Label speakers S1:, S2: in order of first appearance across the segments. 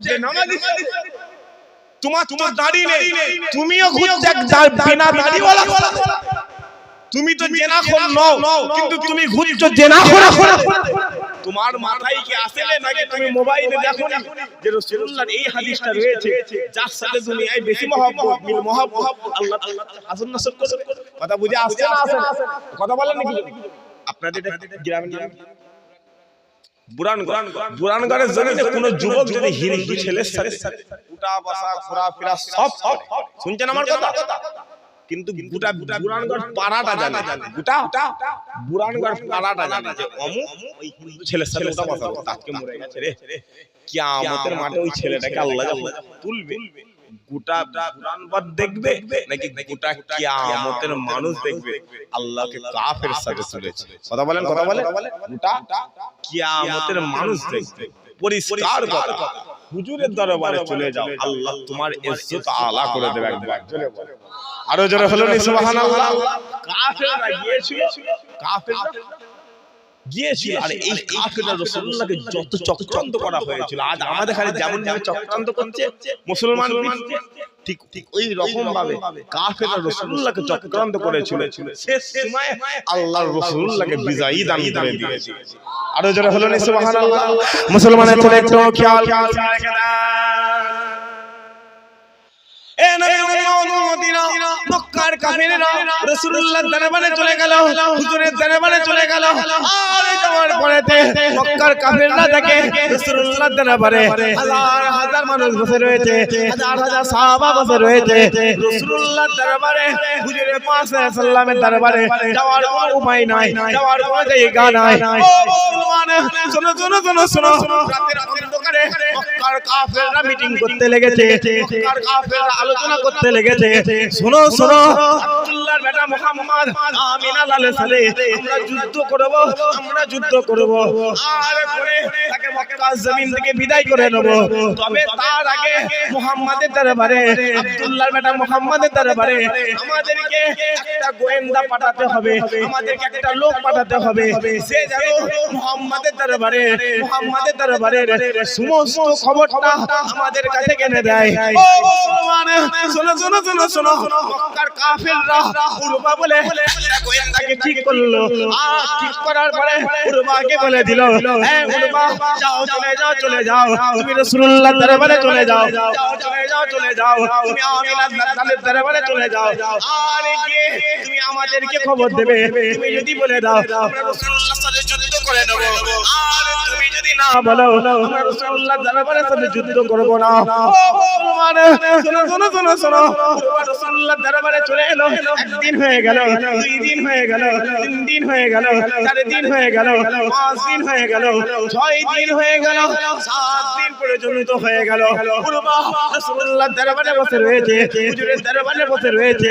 S1: যে নামাজি তোমার তোমার দাড়ি নেই। তুমিও ঘুরতে এক বিনা দাড়িওয়ালা তুমি তো জেনাখোর নও। কিন্তু তুমি ঘুরছো জেনাখোর তোমার মাথায় কি আসলে নাকি? তুমি মোবাইলে দেখো নি যে রাসূলুল্লাহর এই হাদিসটা রয়েছে যার সাথে দুনিয়ায় বেশি মহব্বত মিল মহব্বত আল্লাহ আল্লাহ হাসান নাসর কথা বুঝে আসছে না আসে কথা বলেন নাকি? আপনাদের গ্রামে গ্রামে বুরানগড় বুরানগড়ের জমিতে কোন যুবক যদি হিন্দু ছেলের সাথে উঠা বসা ঘোরা সব শুনছেন আমার কথা? কিন্তু গোটা বুরানগড় পাড়াটা জানে। গোটা বুরানগড় পাড়াটা জানে যে অমুক ওই হিন্দু ছেলের সাথে উঠা বসা করে। মরে গেছে রে। কিয়ামতের মাঠে ওই ছেলেটাকে আল্লাহ তুলবে। গোটা বুরানগড় দেখবে নাকি গোটা কিয়ামতের মানুষ দেখবে আল্লাহকে কাফের সাথে তুলেছে। কথা বলেন কথা বলেন। গোটা কিয়ামতের মানুষ দেখবে। পরিষ্কার কথা। হুজুরের দরবারে চলে যাও। আল্লাহ তোমার ইজ্জত আলা করে দেবে একবার। চলে আরও জোরে হলো নি সুবহানাল্লাহ। কাফেররা গিয়েছিল কাফেররা গিয়েছিল। আর এই কাফেররা রাসূলুল্লাহকে যত চক্রান্ত করা হয়েছিল আজ আমাদের খালি যেমন ভাবে চক্রান্ত করছে মুসলমান ঠিক ঠিক ওই রকম ভাবে কাফেররা রাসূলুল্লাহকে চক্রান্ত করেছিল। শেষ সময় আল্লাহর রাসূলুল্লাহকে বিজয়ী দান করে দিয়েছে। আরও যারা হলো নি সুবহানাল্লাহ। মুসলমানের ছেলে একটু খেয়াল দেন এ মদিনা, মক্কার কাফিররা রাসূলুল্লাহর দরবারে চলে গেল, হুজুরের দরবারে চলে গেল। আর যাওয়ার পরেতে মক্কার কাফিররা দেখে রাসূলুল্লাহর দরবারে হাজার হাজার মানুষ বসে রয়েছে, হাজার হাজার সাহাবা বসে রয়েছে। রাসূলুল্লাহর দরবারে হুজুরের পাশে সাল্লামের দরবারে যাওয়ার কোনো উপায় নাই, যাওয়ার কোনো জায়গা নাই। ও মুসলমান শোনো শোনো শোনো শোনো। রাতের অন্ধকারে মক্কার কাফেররা মিটিং করতে লেগেছে। মক্কার কাফেররা আলোচনা করতে লেগেছে। শোনো শোনো আব্দুল্লাহর বেটা মুহাম্মদ আমিনা লালে সালে আমরা যুদ্ধ করব আমরা যুদ্ধ করব। আর পরে তাকে মক্কার জমিন থেকে বিদায় করে নেব। তবে তার আগে মুহাম্মাদের দরবারে আব্দুল্লাহর বেটা মুহাম্মাদের দরবারে আমাদেরকে একটা গোয়েন্দা পাঠাতে হবে। আমাদেরকে একটা লোক পাঠাতে হবে। সে যেন মুহাম্মাদের দরবারে মুহাম্মাদের দরবারে সমস্ত খবরটা আমাদের কাছে কেনে দেয়। ও মুসলমান! শোনো শোনো শোনো শোনো মক্কার কাফেররা উরবা বলে গোয়েন্দাকে ঠিক করল। ঠিক করার পরে বলে দিল হ্যাঁ চলে যাও চলে যাও। তুমি চলে যাও। যাও, চলে যাও চলে যাও। তুমি চলে যাও। আর গিয়ে তুমি আমাদেরকে খবর দেবে। তুমি যদি বলে দাও, আমরা করে নেব আর তুমি যদি না বলো আমরা রাসূলুল্লাহর দরবারে সাথে যুদ্ধ করব না ও মুসলমান শোনো শোনো শোনো শোনো উরবা রাসূলুল্লাহর দরবারে চলে এলো একদিন হয়ে গেল দুই দিন হয়ে গেল তিন দিন হয়ে গেল চার দিন হয়ে গেল পাঁচ দিন হয়ে গেল ছয় দিন হয়ে গেল সাত দিন পর্যন্ত হয়ে গেল উরবা রাসূলুল্লাহর দরবারে বসে রয়েছে হুজুরের দরবারে বসে রয়েছে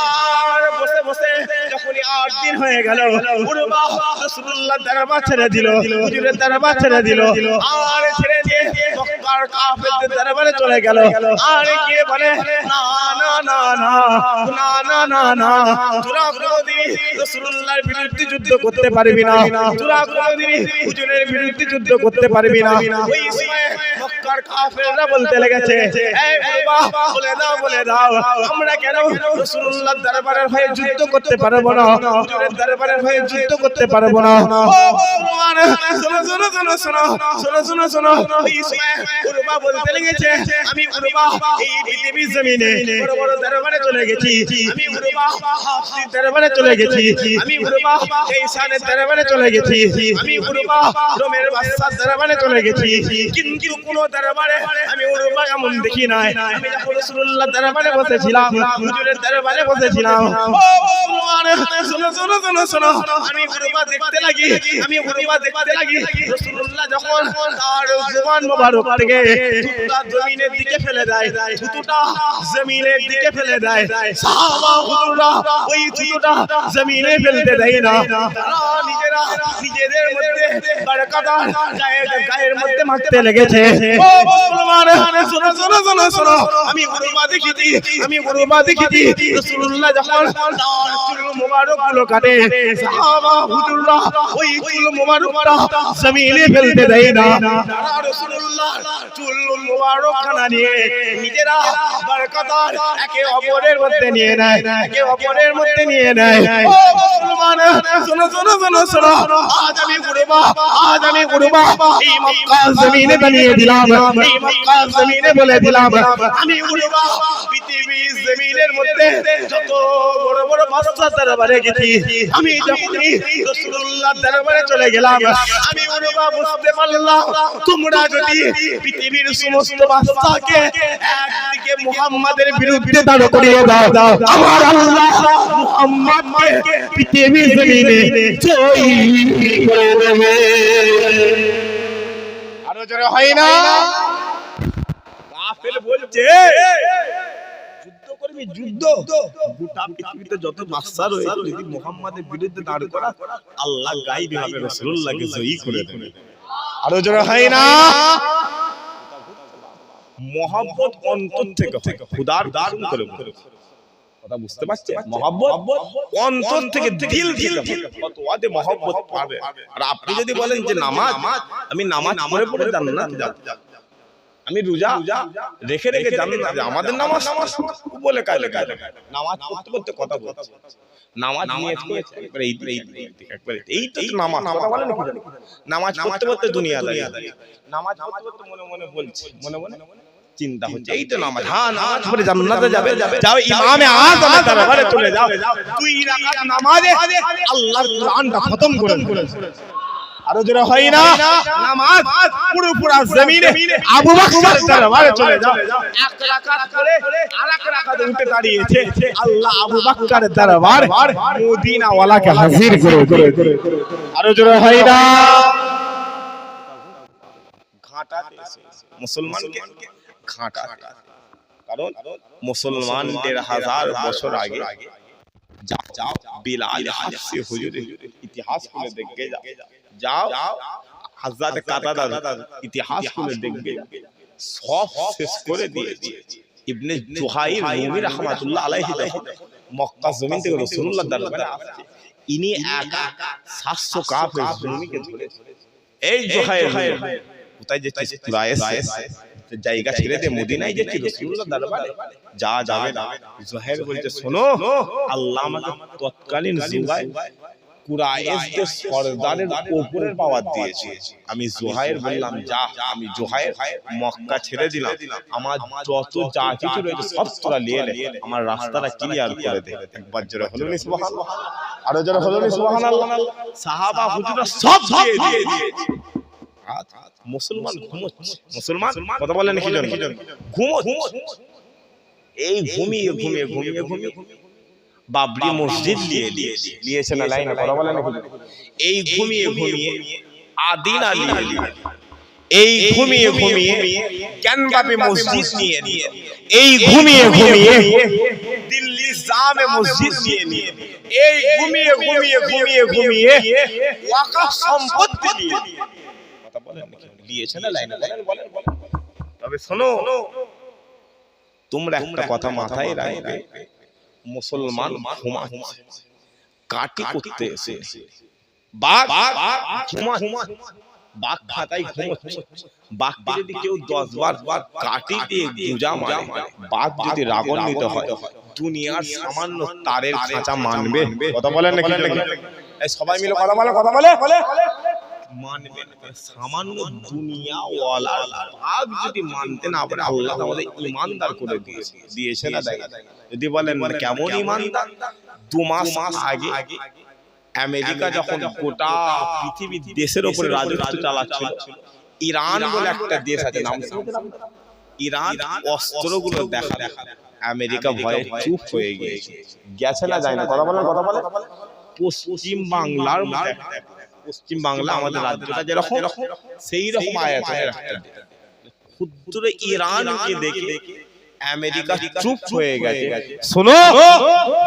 S1: আর বসে বসে যখনই আট দিন হয়ে গেল উরবা রাসূলুল্লাহর দরবার ছেড়ে দিল। হুজুরের দরবার ছেড়ে দিল। আর ছেড়ে দিয়ে মক্কার কাফেরদের দরবারে চলে গেল। আর কে বলে? না না না না না না না না তোরা কোনোদিন রাসূলুল্লাহর বিরুদ্ধে যুদ্ধ করতে পারবি না। তোরা কোনোদিন হুজুরের বিরুদ্ধে যুদ্ধ করতে পারবি না। ওই সময় মক্কার কাফেররা বলতে লেগেছে এই বাবা বলে দাও বলে দাও। আমরা কেন রাসূলুল্লাহর দরবারের হয়ে যুদ্ধ করতে পারব না? হুজুরের দরবারের হয়ে যুদ্ধ করতে পারব না? ও মুসলমান শোনো শোনো শোনো শোনো শোনো শোনো শোনো। এই সময় বলতে লেগেছে আমি উরবা এই পৃথিবীর জমিনে বড় বড় দরবারে চলে গেছি। আমি উরবা হাফসির দরবারে চলে গেছি। আমি উরবা এই দরবারে চলে গেছি। আমি উরবা রোমের বাদশার দরবারে চলে গেছি। কিন্তু কোন দরবারে জমিনের দিকে ফেলে দেয় ওই জমিনে ফেলতে দেয় না। নিজেরা নিজেদের মধ্যে গায়ের মধ্যে মারতে লেগেছে।
S2: আমি গুরুমা জমিনে ফেলতে দেয় না আজ আমি গুরুমা আজ আমি গুরুমা এই মক্কা জমিনে বানিয়ে দিলাম এই মক্কা জমিনে বলে দিলাম। আমি পৃথিবীর জমিনের মধ্যে যত বড় বড় বাদশা দরবারে গেছি। আমি রাসূলুল্লাহ দরবারে চলে গেলাম। আমি গুরুমা বুঝতে পারলাম। তোমরা যদি পৃথিবীর সমস্ত বাদশাকে একদিকে মুহাম্মাদের বিরুদ্ধে দাঁড় করিয়ে দাও আমার আল্লাহ মুহাম্মাদকে পৃথিবীর জমিনে জয়ী করে দেবে। জোরে হয় না। কাফের বলছে যুদ্ধ করবি যুদ্ধ। গোটা পৃথিবীতে যত বাদশা রয়েছে যদি মুহাম্মাদের বিরুদ্ধে দাঁড় করা আল্লাহ গাইবি ভাবে রাসূলুল্লাহকে জয়ী করে দেবে। আরও জোরে হয় না। মহব্বত অন্তর থেকে হয় খুদার করে। কথা বুঝতে পারছে? মহব্বত? অন্তর থেকে দিল। মহব্বত পাবে। আর আপনি যদি বলেন যে নামাজ আমি নামাজ পড়ে পড়ে জান্নাত যাব। আমি রোজা রেখে রেখে জান্নাত যাব। আমাদের নামাজ বলে কালে কালে নামাজ পড়তে পড়তে কথা বলছে। নামাজ নিয়ত করেছে একবার এই একবার এই তো নামাজ। কথা কি জানি? নামাজ পড়তে পড়তে দুনিয়া লাগে নামাজ পড়তে পড়তে মনে মনে বলছে। মনে মনে? চিন্তা হচ্ছে। এই তো নামাজ। হ্যাঁ নামাজ পড়ে জান্নাতে যাবে। যাও ইমামে আযম দরবারে চলে যাও। দুই রাকাত নামাজে আল্লাহর কোরআনটা খতম করে আরও জোরে হয় না? নামাজ পুরো পুরো জমিনে আবু বকর দরবারে চলে যাও। এক রাকাত করে আরেক রাকাতে উঠে দাঁড়িয়েছে আল্লাহ আবু বকর দরবার মদিনা ওয়ালাকে হাজির করে করে আরও জোরে হয় না? ঘাটাতে মুসলমানকে ঘাটা কারণ মুসলমানদের হাজার বছর আগে যাও যাও বিলাল হাফসি হুজুরের ইতিহাস খুলে দেখবে যাও। যাও। হযরত কাতাদার ইতিহাস খুলে দেখবে। সব শেষ করে দিয়েছে। ইবনে জুহাইর রুমি রাহমাতুল্লাহ আলাইহি মক্কা জমিন থেকে রাসূলুল্লাহ দরবারে আসছে। ইনি একা 700 কাফের জমিকে ধরেছে। এই জুহাইর কোথায় যাচ্ছে কুরাইশ জায়গা ছেড়ে দিয়ে মদিনায় যাচ্ছে দরবারে যা যাবে না বলছে শোনো আল্লাহ আমাকে তৎকালীন যুগায় সর্দারের উপরের পাওয়ার দিয়েছে। আমি জুহাইর বললাম যা আমি জুহাইর মক্কা ছেড়ে দিলাম। আমার যত যা কিছু রয়েছে সব তোরা নিয়ে নে। আমার রাস্তাটা ক্লিয়ার করে দে। একবার জোরে হলো নি সুবহানাল্লাহ। আরও জোরে হলো নি সুবহানাল্লাহ। সাহাবা হুজুরা সব দিয়ে দিয়ে আজ মুসলমান ঘুমোচ্ছে মুসলমান কথা বলেন কি জন্য ঘুমোচ্ছে এই ঘুমিয়ে ঘুমিয়ে ঘুমিয়ে ঘুমিয়ে বাবরি মসজিদ নিয়ে দিয়েছে নিয়েছে না লাইনে কথা বলেন এই ঘুমিয়ে ঘুমিয়ে আদিনা নিয়ে এই ঘুমিয়ে ঘুমিয়ে জ্ঞানবাপী মসজিদ নিয়ে নিয়ে এই ঘুমিয়ে ঘুমিয়ে দিল্লি জামে মসজিদ নিয়ে নিয়ে এই ঘুমিয়ে ঘুমিয়ে ঘুমিয়ে ঘুমিয়ে ওয়াকাফ সম্পত্তি নিয়ে নিয়ে কথা বলেন? দিয়েছে না লাইনে বলেন। বলেন বলেন। তবে শোনো তোমরা একটা কথা মাথায় রাখবে। মুসলমান ঘুমাচ্ছে। কাটি করতে এসে। বাঘ বাঘ খাতায় ঘুমাচ্ছে। বাঘকে যদি কেউ দশ বার বার কাটি দিয়ে গুজা মারে বাঘ যদি রাগান্বিত হয় দুনিয়ার সামান্য তারের খাঁচা মানবে। কথা বলেন নাকি সবাই মিলে কথা বলে কথা বলে। মানবে সামান্য দুনিয়া ওয়ালার যদি মানতে না পারে আল্লাহ আমাদের ইমানদার করে দিয়েছে দিয়েছে না দেয়। যদি বলেন কেমন ইমানদার? দু মাস আগে আমেরিকা যখন গোটা পৃথিবীর দেশের উপরে রাজত্ব চালাচ্ছিল ইরান বলে একটা দেশ আছে নাম ইরান অস্ত্রগুলো দেখা। দেখা। আমেরিকা ভয়ে চুপ হয়ে গিয়েছে। গেছে না যায় না। কথা বলেন কথা বলে পশ্চিম বাংলার পশ্চিম বাংলা আমাদের রাজ্যটা যেরকম সেই রকম আয়তনের একটা দেশ। ক্ষুদ্র ইরানকে দেখে আমেরিকা চুপ হয়ে গেছে। শোনো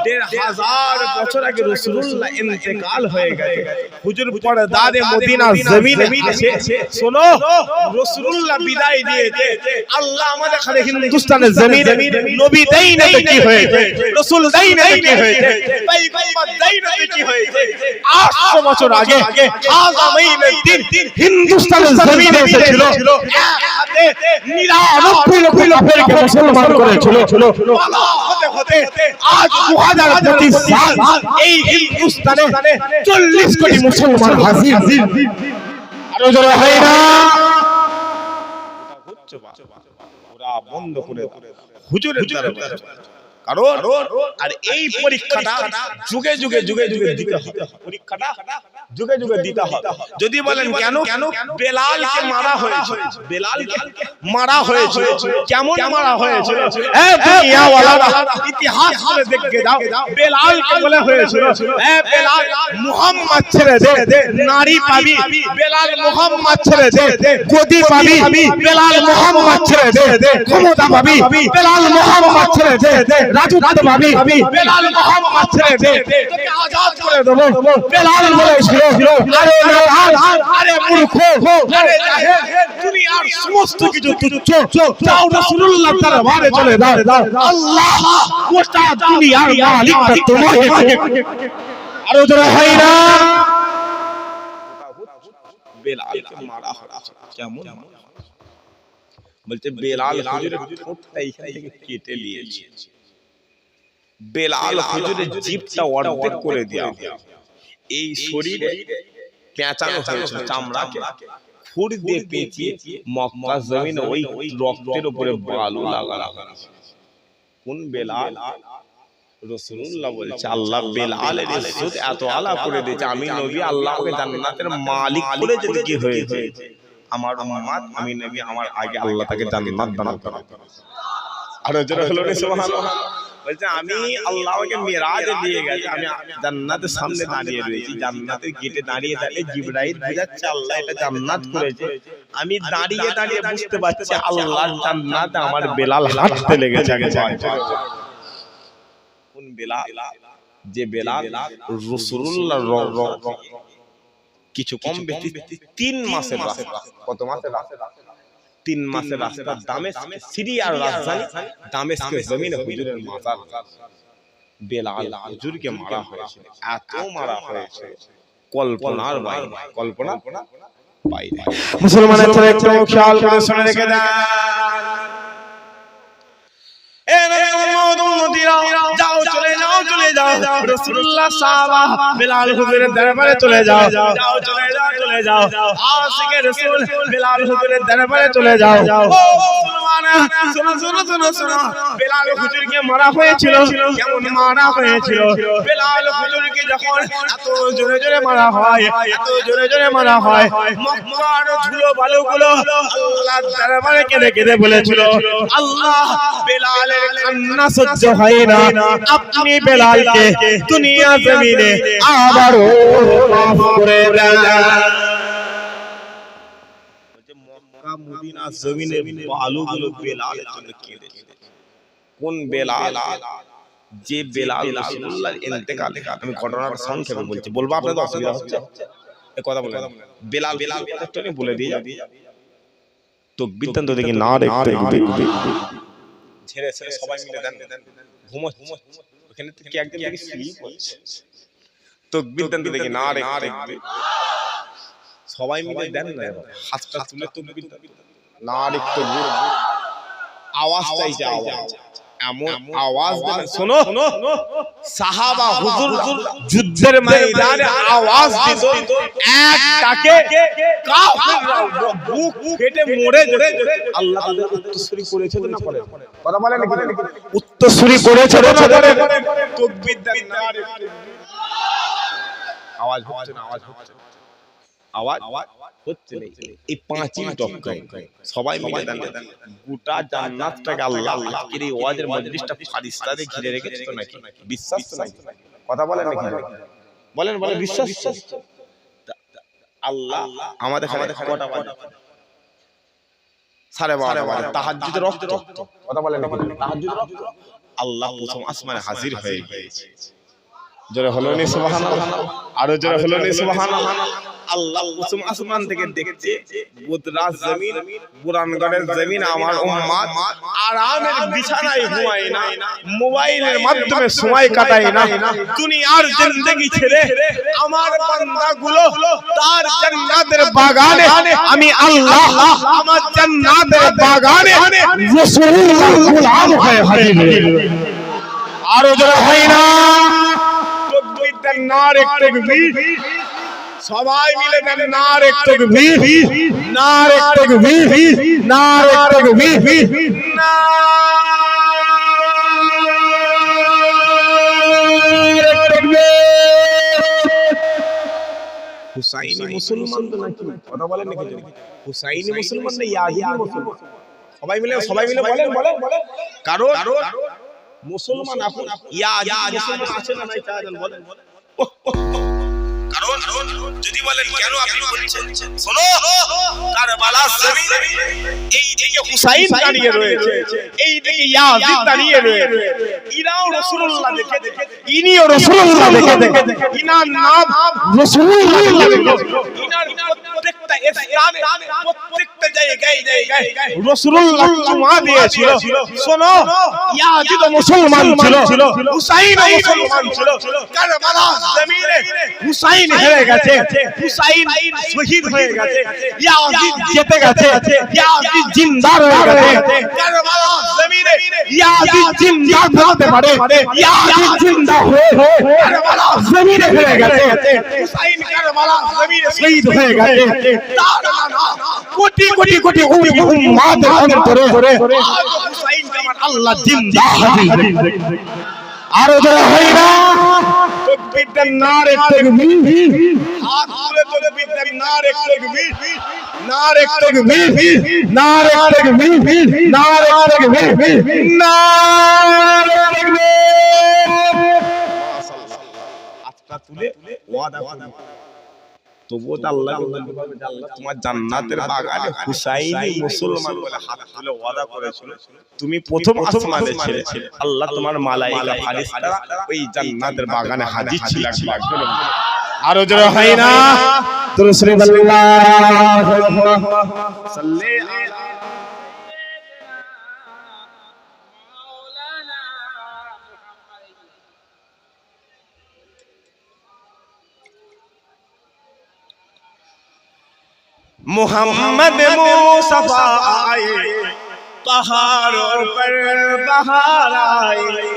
S2: দেড় হাজার বছর আগে রসুল্লাহ ইন্তেকাল হয়ে গেছে। হুজুর পরে দাদে মদিনা জমিনে শোনো রসুল্লাহ বিদায় দিয়েছে। আল্লাহ আমাদের খালি হিন্দুস্তানের জমিনে নবী দেই না কি হয়েছে। রসুল দেই না কি হয়েছে। পয়গম্বর দেই না কি হয়েছে। 800 বছর আগে হাজা দিন হিন্দুস্তানের জমিনে এসেছিল। এক হাতে লক্ষ কাফেরকে মুসলমান করেছিল। হতে হতে আজ দু হাজার পঁচিশ সাল এই হিন্দুস্তানে চল্লিশ কোটি মুসলমান হাজির। আরও জোরে হয় না। ওরা বন্ধ করে হুজুরের কারণ আর এই পরীক্ষাটা যুগে যুগে যুগে যুগে দিতে হবে। পরীক্ষাটা যুগে যুগে দিতে হবে। যদি বলেন কেন কেন বেলালকে মারা হয়েছে? বেলালকে মারা হয়েছে? কেমন মারা হয়েছে? এ ইতিহাস করে দেখে দাও বেলালকে বলে হয়েছিল? এ বেলাল মুহাম্মদ ছেড়ে দে নারী পাবি। বেলাল মুহাম্মদ ছেড়ে দে গদি পাবি। বেলাল মুহাম্মদ ছেড়ে দে ক্ষমতা পাবি। বেলাল মুহাম্মদ ছেড়ে দে রাজত্ব পাবি। বেলাল মুহাম্মদ ছেড়ে দে। তোকে আজাদ করে দেবো। বেলাল বলেছিল আরে বেলাল আরে মূর্খ আরে জাহেল তুমি আর সমস্ত কিছু তুচ্ছ যাও রাসূলুল্লাহ দরবারে চলে দাও আল্লাহ গোটা দুনিয়ার মালিক তোমাকে আরও জোরে হয় না বেলালকে মারা হয়েছে কেমন বলছে বেলাল হুজুরের ঠোঁটটা এইখান থেকে কেটে নিয়েছে বেলাল হুজুরের জিভটা অর্ধেক করে দেওয়া এই শরীরে পেঁচানো হয়েছিল চামড়াকে। খুর দিয়ে পেঁচিয়ে মক্কা জমিনে ওই রক্তের উপরে বালু লাগানো কোন বেলাল রসুল্লাহ বলছে আল্লাহ বেলালের ইজ্জত এত আলা করে দিয়েছে আমি নবী আল্লাহকে জান্নাতের মালিক করে যদি কি হয়েছে আমার উম্মাত আমি নবী আমার আগে আল্লাহ তাকে জান্নাত করা আর জোরে হলো রে সুবহানাল্লাহ। বলছে আমি মিরাজে দিয়ে গেছে আমি জান্নাতের সামনে দাঁড়িয়ে রয়েছি জান্নাতের গেটে দাঁড়িয়ে দাঁড়িয়ে জিবরাইল বুঝাচ্ছে আল্লাহ এটা জান্নাত করেছে। আমি দাঁড়িয়ে দাঁড়িয়ে বুঝতে পারছি আল্লাহর জান্নাত আমার বেলাল হাঁটতে লেগেছে কোন বেলাল? যে বেলাল রসুল্লাহ কিছু কম বেশি তিন মাসের কত মাসের তিন মাসের রাস্তা দামেস্ক সিরিয়ার রাজধানী দামেস্কের জমিনে হুজুরের মাজার বেলাল হুজুরকে মারা হয়েছে। এত মারা হয়েছে। কল্পনার বাইরে। কল্পনা বাইরে
S1: মুসলমানের ছেলে একটু খেয়াল করে শুনে রেখে দেন।
S2: এ উম্মতিরা যাও চলে যাও চলে যাও। রাসূলুল্লাহ সাহাবা বিলাল হুজুরের দরবারে চলে যাও। যাও চলে যাও চলে যাও আশিকে রাসূল বিলাল হুজুরের দরবারে চলে যাও। শোনো শোনো শোনো শোনো। বিলাল হুজুরকে মারা হয়েছিল। কেমন মারা হয়েছিল? বিলাল হুজুরকে যখন এত জোরে জোরে মারা হয় এত জোরে জোরে মারা হয় মক্কার ধুলো বালুগুলো আল্লাহর দরবারে কেঁদে কেঁদে বলেছিল আল্লাহ বেলালের কান্না সহ্য হয় না। আপনি বেলালকে দুনিয়া জমিনে আবারও মাফ করে দেন। ছেড়ে সবাই মিলে ঘুমোচ্ছে ওখানে থেকে একদম দেখি শুয়ে পড়ছে তো বৃত্তান্ত দেখি না দেখতে সবাই মিলে দেন না হাতটা তুলে তো না রে দেখতে আওয়াজ। চাইছে আওয়াজ। এমন আওয়াজ দেন শোনো সাহাবা হুজুর যুদ্ধের ময়দানে আওয়াজ দিত এক কাফিররা বুক ফেটে মরে যেত। আল্লাহ তাদের উত্তরসূরি করেছে না করে কথা বলেন নাকি? উত্তরসূরি করেছে না করে তাকবীর দেন না আওয়াজ হচ্ছে না আওয়াজ হচ্ছে আওয়াজ? এই পাঁচই টপকায় সবাই মিলে দেন গোটা জান্নাতটাকে আল্লাহ আজকের এই ওয়াজের মজলিসটা ফারিস্তাদের ঘিরে রেখেছে তো নাকি? বিশ্বাস তো নাকি? কথা বলেন নাকি? বলেন বলেন বিশ্বাস? আল্লাহ আমাদের আমাদের কটা বাজে? সাড়ে বারোটা বাজে। তাহাজ্জুদের রক্ত। কথা বলেন তাহাজ্জুদের রক্ত। আল্লাহ প্রথম আসমানে হাজির হয়ে গিয়েছে জোরে হলো নি সুবহান আরও জোরে হলো নি সুবহান আল্লাহ প্রথম আসমান থেকে দেখছে বুদরাজ জমিন বুরানগড়ের জমিন আমার উম্মাত আরামের বিছানায় ঘুমায় না মোবাইলের মাধ্যমে সময় কাটায় না দুনিয়ার জিন্দেগি ছেড়ে আমার বান্দাগুলো তার জান্নাতের বাগানে আমি আল্লাহ আমার জান্নাতের বাগানে
S1: রাসূলুল্লাহ গোলাম হয়ে হাজির আরও জোরে হয় না।
S2: তকবীর দেন নারে তকবীর। সবাই মিলে দেন নারে তকবীর নারে তকবীর নারে তকবীর হুসাইনি মুসলমান তো নাকি? কথা বলেন নাকি হুসাইনি মুসলমান না ইয়াহিদি মুসলমান। সবাই মিলে সবাই মিলে বলেন বলেন কারণ মুসলমান আপন ইয়াহিদি মুসলমান আছে না নাই তা বলেন। যদি বলেন কেন আপনি বলছেন? শোনো কারবালা জমিনে এই দিকে হুসাইন দাঁড়িয়ে রয়েছে এই দিকে ইয়াজিদ দাঁড়িয়ে রয়েছে। ইরাও রাসূলুল্লাহ দেখে দেখে
S1: ইনিও রাসূলুল্লাহ দেখে দেখে
S2: ইনার নাম
S1: রাসূলুল্লাহ
S2: ইনার প্রত্যেকটা স্থানে প্রত্যেকটা জায়গায় জায়গায় রাসূলুল্লাহ চুমা দিয়েছিল শোনো ইয়াজিদ মুসলমান ছিল হুসাইন মুসলমান ছিল কারবালা জমিনে হুসাইন হেরে গেছে হুসাইন শহীদ হয়ে গেছে ইয়াজিদ জিতে গেছে ইয়াজিদ জিন্দা রয়ে গেছে কারবালা জমিনে ইয়াজিদ জিন্দা থাকতে পারে ইয়াজিদ জিন্দা হয়ে কারবালা জমিনে হেরে গেছে হুসাইন কারবালা জমিনে শহীদ হয়ে গেছে তার নানা কোটি কোটি কোটি
S1: অন্তরে
S2: হুসাইন আমার আল্লাহ জিন্দা
S1: হাজির আরও জোরে হয় না
S2: তকবীর দেন নারে তকবীর। হাত তুলে তকবীর দেন নারে তকবীর। নারে তকবীর।
S1: নারে তাকবীর। নারে তাকবীর। নারে
S2: হাতটা তুলে ওয়াদা করুন। তবুও তো আল্লাহ আল্লাহ তোমার জান্নাতের বাগানে হুসাইনি মুসলমান বলে হাত তুলে ওয়াদা করেছিল। তুমি প্রথম আসমানে ছিলে। আল্লাহ তোমার মালাইকা ফারিস্তারা ওই জান্নাতের বাগানে হাজির ছিল
S1: আরও জোরে হয় না?
S2: সাল্লে মোহাম্মদ মুসাফা আয়ে পাহাড় পর বাহার আয়ে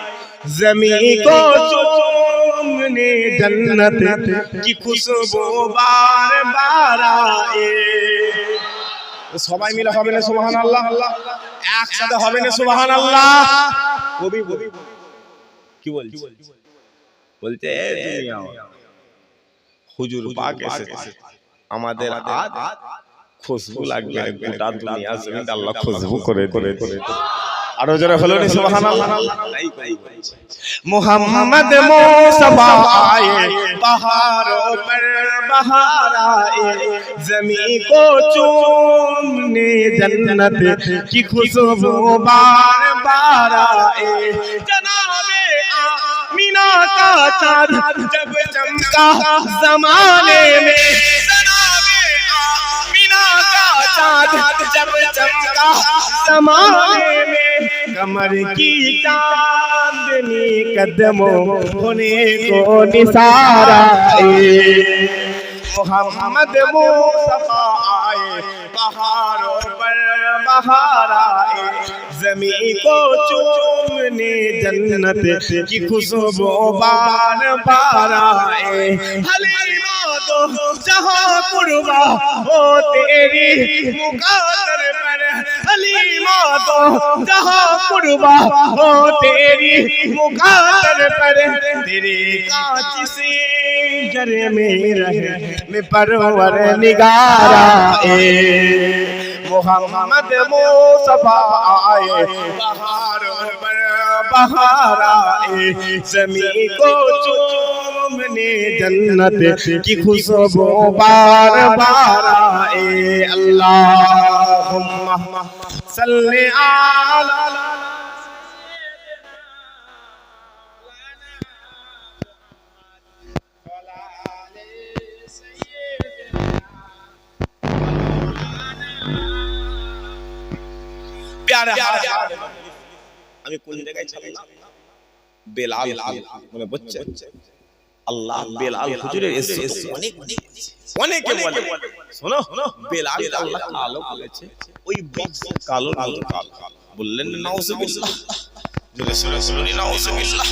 S2: জমি কো চুমনে জন্নত কি খুশবু বার বার আয়ে সবাই মিলে হবে না সুবাহান আল্লাহ একসাথে হবে না সুবাহান আল্লাহ কবি কবি কি বলছি? বলতে হুজুর পাক এসেছে। আমাদের আদ খুশবু লাগবে গোটা দুনিয়া জমিন আল্লাহ খুশবু করে করে করে আরো জোরে হলো নি সুবহানাল্লাহ मोहम्मद मुस्तफा आए पहाड़ों पर बहार आए जमी को चूमने जन्नत की खुशबू बार बार आए जनाबे मीना का चांद जब चमका जमाने में जब चमका जमाने में कमर की चांदनी कदमों होने को निसारा मोहम्मद मुस्तफा आए पहाड़ों पर बहार आए जमी को चूमने जन्नत की खुशबू बार बार आए हलीमा तो जहाँ कुर्बा हो तेरी मुकादर पर हलीमा तो जहाँ कुर्बा हो तेरी मुकादर पर तेरे कांच से जरे में रहे میں پرور نگارا اے محمد موسفا آئے بہار اور بر بہار آئے زمین کو چومنے جنت کی خوشبو بار بار آئے اللہم صلی اللہ আমি কোন জায়গায় ছিলাম বেলাল মানে বুঝছে আল্লাহ বেলাল হুজুরের এসে অনেক অনেকে বলে শোনো বেলাল আল্লাহ কালো বলেছে ওই বক্স কালো কালো কালো। বললেন নাউজুবিল্লাহ। জোরে সরে বলুন নাউজুবিল্লাহ।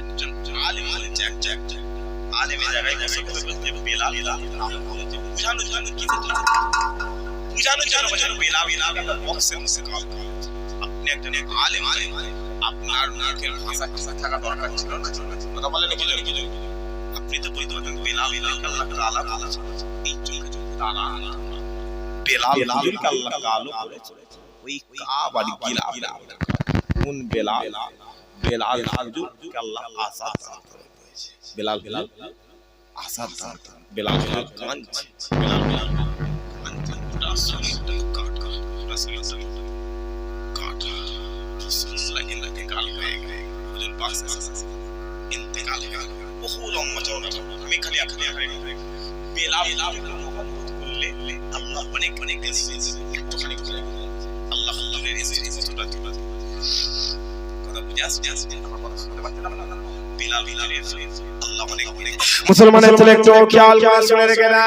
S2: একজন আলিম বলেছে এক এক আলিমের জায়গায় বসে বলতে বেলাল বুঝানো জানো কি বুঝানো জানো বুঝানো বেলাল বেলাল বক্সে বসে কালো আপনি একজন আলেম আলেম আপনার মুখের ভাষা ভাষা থাকা দরকার ছিল না কথা বলেন কি জন্য কি জন্য আপনি তো বলতে পারবেন বেলাল বেলাল আল্লাহ তাআলা বলেছে এই চোখে চোখে তারা বেলাল হুজুরকে আল্লাহ কালো করেছে ওই কাবার গিলা কোন বেলাল বেলাল হুজুরকে আল্লাহ আসাদ দান করেছে বেলাল বেলাল আসাদ দান করেছে। বেলাল হুজুর কাঁদছে বেলাল বেলাল আমি খালি গেল বেলাল মোহাম্মদ করলে আল্লাহ অনেক অনেক একটুখানি আল্লাহ আল্লাহর এসে কতটা দিবা
S1: মুসলমানের ছেলে একটু খেয়াল করে শুনে রেখে না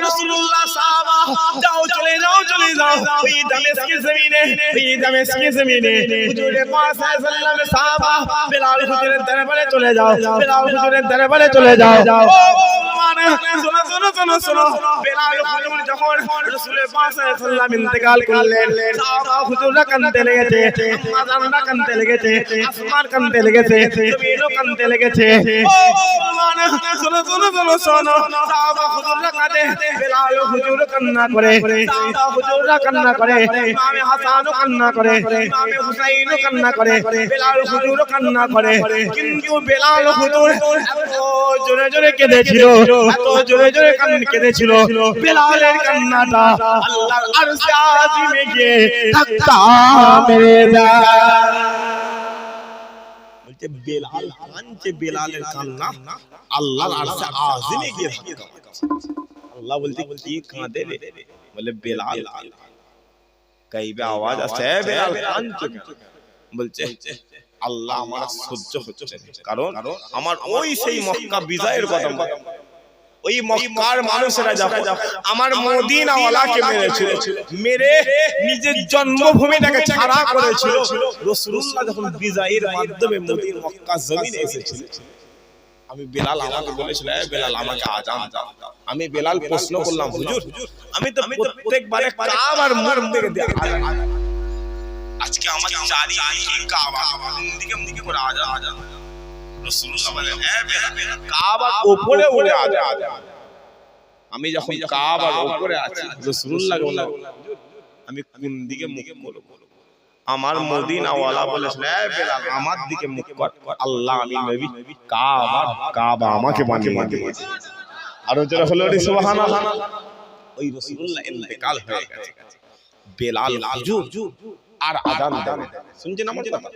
S2: রাসূলুল্লাহ সাহাবা যাও চলে যাও চলে যাও ওই দামেস্কের জমিনে ওই দামেস্কের জমিনে হুজুরে পাক সাল্লাল্লাহু সাহাবা বেলাল হুজুরের দরবারে চলে যাও বেলাল হুজুরের দরবারে চলে যাও শোনো শোনো শোনো শোনো বেলাল হুজুর যখন রাসূলের পাক সাল্লাল্লাহু ইন্তেকাল করলেন সাহাবা হুজুররা কাঁদতে লেগেছে আম্মা কাঁদতে লেগেছে আসমান কাঁদতে লেগেছে জমিনও কাঁদতে লেগেছে ও মুসলমান শোনো শোনো শোনো শোনো সাহাবা হুজুররা কাঁদে বেলাল হুজুর কান্না করে সাহাবা হুজুররা কান্না করে। ইমামে হাসানও কান্না করে। ইমামে হুসাইনও কান্না করে। বেলাল হুজুরও কান্না করে। কিন্তু বেলাল হুজুর জোরে জোরে কেঁদেছিল। এত জোরে জোরে কান কেঁদেছিল। বেলালের কান্নাটা আল্লাহর আরশে আজিমে গিয়ে ধাক্কা মেরে দেয়। বলছে বেলাল কানছে বেলালের কান্না আল্লাহর আরশে আজিমে গিয়ে ধাক্কা আল্লাহ বলছে কি কাঁদে রে? বলে বেলাল কাইবে আওয়াজ আছে বেলাল কাঁদছো কেন?" বলছে আল্লাহ আমার সহ্য হচ্ছে কারণ আমার ওই সেই মক্কা বিজয়ের কথা ওই মক্কার মানুষেরা যখন আমার মদিনাওয়ালাকে মেরেছিল মেরে নিজের জন্মভূমিটাকে ছাড়া করেছিল রাসূলুল্লাহ যখন বিজয়ের মাধ্যমে মদিন মক্কা জমিনে এসেছিল আমি বেলাল আমাকে বলেছিল "এ বেলাল আমাকে আজান দাও। আমি বেলাল প্রশ্ন করলাম হুজুর আমি তো প্রত্যেকবারে কাবার থেকে আজকে আমার চারি দিকে কাবা দিকে মুখে করে আজান আজান রাসূলুল্লাহ বলেন কাবার উপরে উড়ে আজান আমি যখন কাবার উপরে আছি রাসূলুল্লাহ আমি কোন দিকে মুখ করব? আমার মদিনাওয়ালা বলেছিল "এ বেলাল আমার দিকে মুখ কর। আল্লাহ আমি নবী কাবা কাবা আমাকে বানিয়ে দিয়েছে। আরও যারা হলো সুবহানাল্লাহ। ওই রাসূলুল্লাহ ইন্তেকাল হয়ে গেছে। বেলাল হুজুর আর আজান দেন। শুনছেন আমার কথা?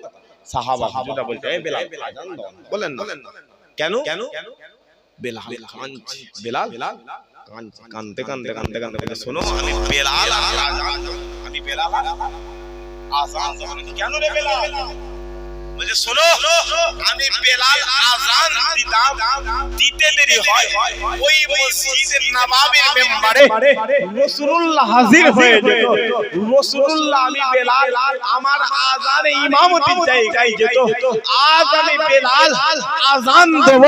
S2: সাহাবা হুজুরা বলছে "এ বেলাল আজান দাও বলেন না। কেন? কেন? বেলাল কাঁদছে। বেলাল? কাঁদছে কাঁদতে কাঁদতে কাঁদতে কাঁদতে বলছে, শোনো আমি বেলাল দেব। আমি বেলাল আর আজান। আমি, কেন রে বেলাল বলছে শোনো আমি বেলাল আজান দিতাম দিতে দেরি হয়। ওই মসজিদের নবাবের মেম্বারে রাসূলুল্লাহ হাজির হয়ে যেত। রাসূলুল্লাহ আমি বেলাল আমার আজানে ইমামতির জায়গায় যেত। আজ আমি বেলাল আজান দেব।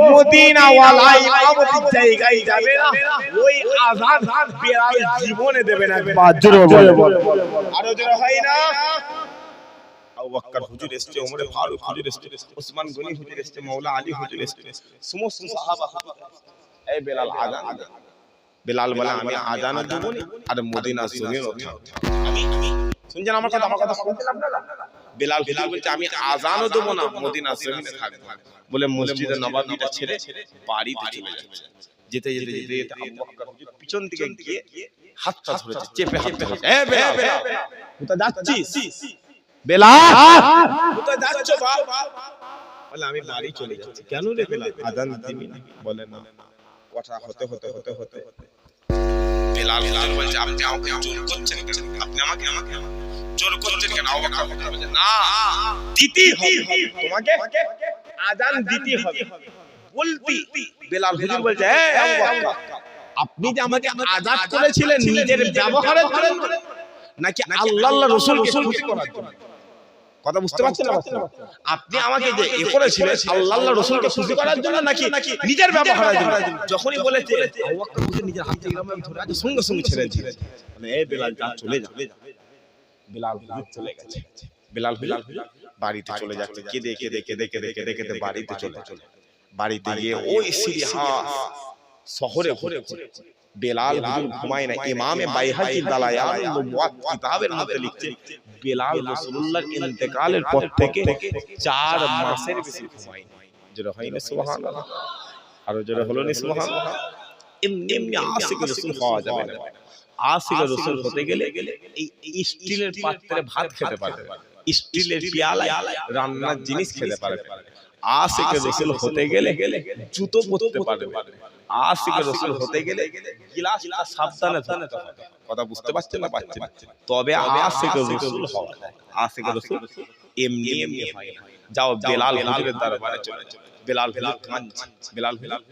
S2: মদিনা ওয়ালা ইমামতির জায়গায় যাবে না। ওই আজান বেলাল জীবনে দেবে না
S1: বলে।
S2: আরও জোরে হয় না? আবু হুজুর এসেছে ওমর ফারুক হুজুর এসেছে ওসমান গনি হুজুর এসেছে মাওলা আলী হুজুর এসেছে। সমস্ত সাহাবা এই বেলাল আজান। বেলাল বলে আমি আজান দেব আর মদিনা জমিন আমি আমি। শুনছেন আমার কথা? আমার কথা শুনছেন আপনারা? বেলাল হুজুর বলছে আমি আজানও দেবো না মদিনা জমিনে থাকব। বলে মসজিদে নবাবিটা ছেড়ে বাড়িতে চলে যাচ্ছে। যেতে যেতে যেতে যেতে পিছন দিকে গিয়ে হাতটা ধরেছে চেপে হাত ধরেছে। এ যাচ্ছিস বেলাল কোথায় যাচ্ছ বলে আমি বাড়ি চলে যাচ্ছি। কেন রে বেলাল আজান দিবি না। বলে না। কথা হতে হতে হতে হতে। বেলাল বলছে আপনি আমাকে জোর করছেন কেন? আপনি আমাকে আমাকে জোর করছেন কেন? না হবে। তোমাকে দিতে হবে। বলতি বেলাল হুজুর বলছে এ আবু বকর আপনি যে আমাকে আজাদ করেছিলেন নিজের ব্যবহারের জন্য নাকি আল্লাহ আল্লাহ রসুলকে খুশি করার জন্য? কথা বুঝতে পারছেন না? আপনি আমাকে যে এ করেছিলেন আল্লাহ আল্লাহ রসুলকে খুশি করার জন্য নাকি নিজের ব্যবহারের জন্য যখনই বলেছে নিজের হাত ধরে সঙ্গে সঙ্গে ছেড়ে দিয়েছে মানে এই বেলাল যা চলে যা বেলাল চলে গেছে। বেলাল হুজুর বাড়িতে চলে যাচ্ছে। কেঁদে কেঁদে কেঁদে কেঁদে কেঁদে কেঁদে বাড়িতে চলে চলে বাড়িতে গিয়ে ওই সিরিহাস শহরে ঘুরে ঘুরে বেলাল হুজুর ঘুমায় না ইমামে বাইহাকি দালায়াল নবুয়াত কিতাবের মধ্যে লিখছে বেলাল রাসূলুল্লাহর ইন্তেকালের পর থেকে চার মাসের বেশি ঘুমায় যেটা হয় না সুবহানাল্লাহ আরও যেটা হলো না সুবহানাল্লাহ এমনি এমনি আশিক রাসূল হওয়া যাবে না আশিক রাসূল হতে গেলে এই স্টিলের পাত্রে ভাত খেতে পারবে স্টিলের পিয়ালায় রান্নার জিনিস খেতে পারবে আশিক রাসূল হতে গেলে জুতো পরতে পারবে। আশিক রসুল হতে গেলে গিলাসটা সাবধানে ধরতে হবে। কথা বুঝতে পারছেন না পাচ্ছেন তবে আশিক রসুল হওয়া যায় রসুল এমনি এমনি হয় না। যাও বেলাল হুজুরের দরবারে চলে বেলাল হুজুর কাঁদছে। বেলাল হুজুর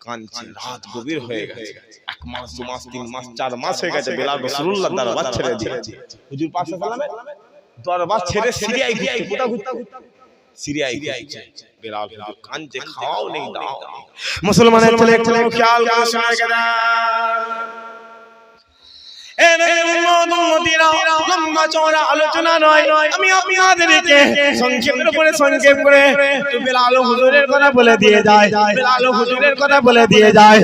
S2: কাঁদছে। রাত গভীর হয়ে গেছে। এক মাস দু মাস তিন মাস চার মাস হয়ে গেছে বেলাল রসুল্লাহ দরবার ছেড়ে দিয়েছে। হুজুর পাশে সালামে দরবার ছেড়ে সিরিয়ায় ঘুরতে কোথা ঘুরতে। সিরিয়ায় ঘুরছে বেলাল হুজুর কাঁদছে খাওয়াও নেই দাও। মুসলমানের ছেলে একটু খেয়াল করে শোনা গেল আলোচনা নয় আমি আপনাদেরকে সংক্ষেপের উপরে সংক্ষেপ করে। বেলাল হুজুরের কথা বলে দিয়ে যায়। বেলাল হুজুরের কথা বলে দিয়ে যায়।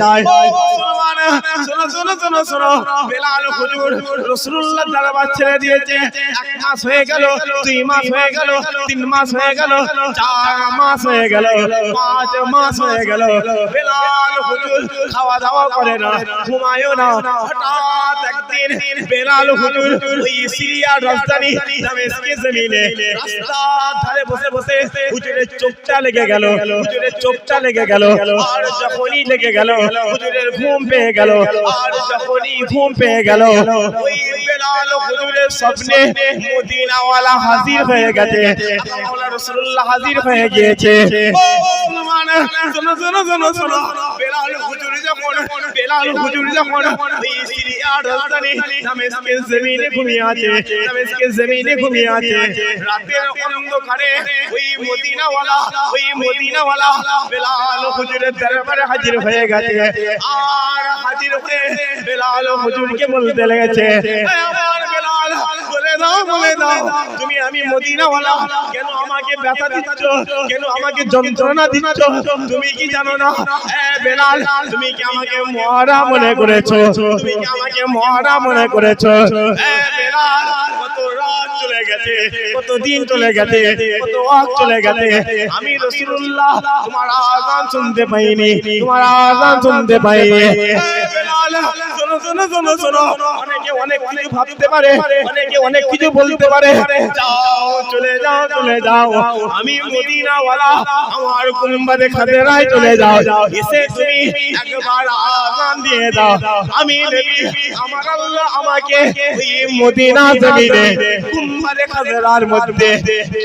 S2: দিয়েছে। এক হয়ে গেল, দুই মাস হয়ে গেল, তিন মাস হয়ে গেল, চার মাস হয়ে গেল, পাঁচ মাস হয়ে গেল। বেলাল হুজুর খাওয়া দাওয়া করে না, ঘুমায়ও না, হঠাৎ একদিন বেলাল হুজুর ওই সিরিয়ার রাজধানী দামেস্কের জমিনে। রাস্তার ধারে বসে বসে হুজুরের চোখটা লেগে গেল হুজুরের চোখটা লেগে গেল। আর যখনই লেগে গেল হুজুরের ঘুম পেয়ে গেল। আর যখনই ঘুম পেয়ে গেল ওই বেলাল হুজুরের স্বপ্নে মদিনাওয়ালা হাজির হয়ে গেছে। রাসূলুল্লাহ হাজির হয়ে গিয়েছে। ও মুসলমান শোনো শোনো শোনো শোনো। বেলাল হুজুর যখন বেলাল হুজুর যখন ওই সিরিয়ার রাজধানী দামেস্কের জমিনে ঘুমিয়ে আছে দামেস্কের জমিনে ঘুমিয়ে আছে রাতের অন্ধকারে ওই মদিনাওয়ালা ওই মদিনাওয়ালা বেলাল হুজুরের দরবারে হাজির হয়ে গেছে আর হাজির হয়ে বেলাল হুজুরকে বলতে লেগেছে "এ আমার বেলাল বলে দাও বলে দাও। তুমি আমি মদিনাওয়ালা কেন আমাকে ব্যথা দিচ্ছ? কেন আমাকে যন্ত্রণা দিচ্ছ? তুমি কি জানো না? বেলাল তুমি কি আমাকে মহারা মনে করেছ? তুমি কি আমাকে মহারা মনে করেছ? বেলাল কত রাত চলে গেছে কত দিন চলে গেছে কত ওয়াক চলে গেছে। আমি রাসূলুল্লাহ তোমার আযান শুনতে পাইনি তোমার আযান শুনতে পাইনি। বেলাল শোনো শোনো শোনো শোনো। অনেকে অনেক কিছু ভাবতে পারে অনেকে অনেক কিছু বলতে পারে। যাও, চলে যাও চলে যাও। আমি মদিনাওয়ালা, আমার কুম্বাদে খাদেরায় চলে যাও। এসে তুমি একবার দিয়ে দাও। আমি নবী, আমার আল্লাহ আমাকে এই মদিনা জমিনে, কুম্বাদে খাদেরার মধ্যে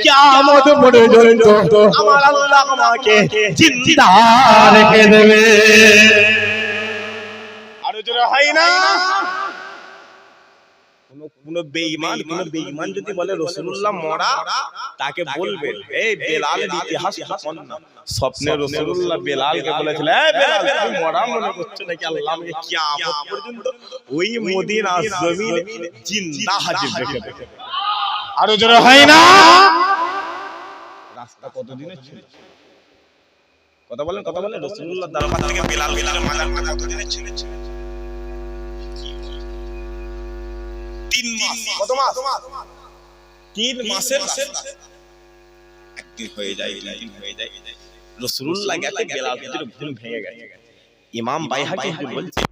S2: কিয়ামত পর্যন্ত আমার আল্লাহ আমাকে জিন্দা রেখে দেবে। হয় না? কোন কোন বেঈমান কোন বেঈমান যদি বলে রাসূলুল্লাহ মরা তাকে বলবেন এই বেলালের ইতিহাস শোন না স্বপ্নে রাসূলুল্লাহ বেলালকে বলেছিল এই বেলাল তুমি মরা। মনে করছ নাকি আল্লাহ আমাকে কিয়ামত পর্যন্ত ওই মদিনা জমিনে জিন্দা হাজির রেখে দেবে আরও জোরে হয় না? রাস্তা কতদিনের ছিল? কথা বলেন কথা বলেন রাসূলুল্লাহ দরবার থেকে বেলাল বেলাল মাজার কতদিনের ছিল? তিন মাস। কত মাস? তিন মাসের একদিন হয়ে যায় হয়ে যায়। রসুল্লাহ গেছে বেলাল হুজুর ঘুম ভেঙে গেছে। ইমাম বাইহাকি বলছেন